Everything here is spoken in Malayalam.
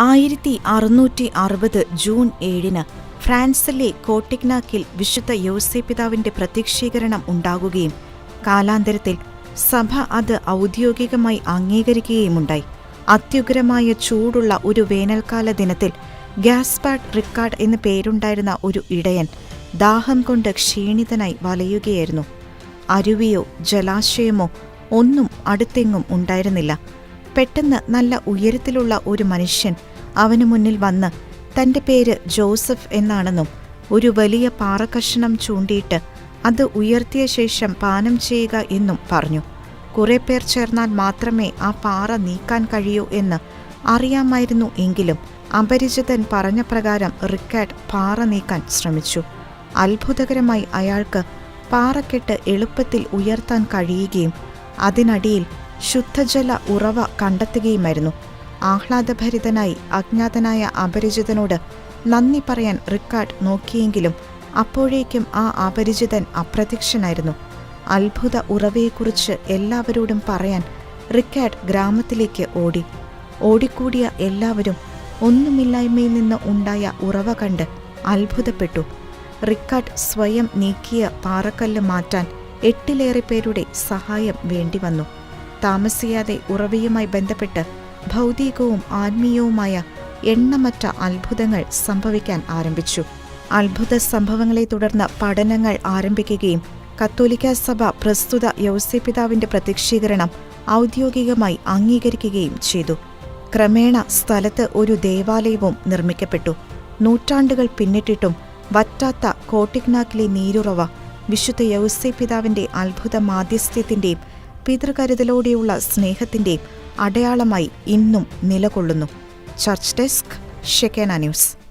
ആയിരത്തി അറുന്നൂറ്റി അറുപത് ജൂൺ ഏഴിന് ഫ്രാൻസിലെ കോട്ടിക്നാക്കിൽ വിശുദ്ധ യോസേപിതാവിന്റെ പ്രത്യക്ഷീകരണം ഉണ്ടാകുകയും കാലാന്തരത്തിൽ സഭ അത് ഔദ്യോഗികമായി അംഗീകരിക്കുകയുമുണ്ടായി. അത്യുഗ്രമായ ചൂടുള്ള ഒരു വേനൽക്കാല ദിനത്തിൽ ഗ്യാസ്പാഡ് റിക്കാർഡ് എന്നു പേരുണ്ടായിരുന്ന ഒരു ഇടയൻ ദാഹം കൊണ്ട് ക്ഷീണിതനായി വലയുകയായിരുന്നു. അരുവിയോ ജലാശയമോ ഒന്നും അടുത്തെങ്ങും ഉണ്ടായിരുന്നില്ല. പെട്ടെന്ന് നല്ല ഉയരത്തിലുള്ള ഒരു മനുഷ്യൻ അവനു മുന്നിൽ വന്ന് തന്റെ പേര് ജോസഫ് എന്നാണെന്നും ഒരു വലിയ പാറക്കഷണം ചൂണ്ടിയിട്ട് അത് ഉയർത്തിയ ശേഷം പാനം ചെയ്യുക എന്നും പറഞ്ഞു. കുറെ പേർ ചേർന്നാൽ മാത്രമേ ആ പാറ നീക്കാൻ കഴിയൂ എന്ന് അറിയാമായിരുന്നു എങ്കിലും അപരിചിതൻ പറഞ്ഞ പ്രകാരം റിക്കാഡ് പാറ നീക്കാൻ ശ്രമിച്ചു. അത്ഭുതകരമായി അയാൾക്ക് പാറക്കെട്ട് എളുപ്പത്തിൽ ഉയർത്താൻ കഴിയുകയും അതിനടിയിൽ ശുദ്ധജല ഉറവ കണ്ടെത്തുകയുമായിരുന്നു. ആഹ്ലാദഭരിതനായി അജ്ഞാതനായ അപരിചിതനോട് നന്ദി പറയാൻ റിക്കാർഡ് നോക്കിയെങ്കിലും അപ്പോഴേക്കും ആ അപരിചിതൻ അപ്രത്യക്ഷനായിരുന്നു. അത്ഭുത ഉറവയെക്കുറിച്ച് എല്ലാവരോടും പറയാൻ റിക്കാർഡ് ഗ്രാമത്തിലേക്ക് ഓടി. ഓടിക്കൂടിയ എല്ലാവരും ഒന്നുമില്ലായ്മയിൽ നിന്ന് ഉണ്ടായ ഉറവ കണ്ട് അത്ഭുതപ്പെട്ടു. റിക്കാർഡ് സ്വയം നീക്കിയ പാറക്കല്ല് മാറ്റാൻ എട്ടിലേറെ പേരുടെ സഹായം വേണ്ടിവന്നു. താമസിയാതെ ഉറവയുമായി ബന്ധപ്പെട്ട് ഭൗതികവും ആത്മീയവുമായ എണ്ണമറ്റ അത്ഭുതങ്ങൾ സംഭവിക്കാൻ ആരംഭിച്ചു. അത്ഭുത സംഭവങ്ങളെ തുടർന്ന് പഠനങ്ങൾ ആരംഭിക്കുകയും കത്തോലിക്ക സഭ പ്രസ്തുത യൗസേപിതാവിന്റെ പ്രത്യക്ഷീകരണം ഔദ്യോഗികമായി അംഗീകരിക്കുകയും ചെയ്തു. ക്രമേണ സ്ഥലത്ത് ഒരു ദേവാലയവും നിർമ്മിക്കപ്പെട്ടു. നൂറ്റാണ്ടുകൾ പിന്നിട്ടിട്ടും വറ്റാത്ത കോട്ടിക്നാക്കിലെ നീരുറവ വിശുദ്ധ യൗസേപിതാവിന്റെ അത്ഭുത മാധ്യസ്ഥ്യത്തിന്റെയും പിതൃകരുതലോടെയുള്ള സ്നേഹത്തിന്റെ അടയാളമായി ഇന്നും നിലകൊള്ളുന്നു. Church desk Shekinah news.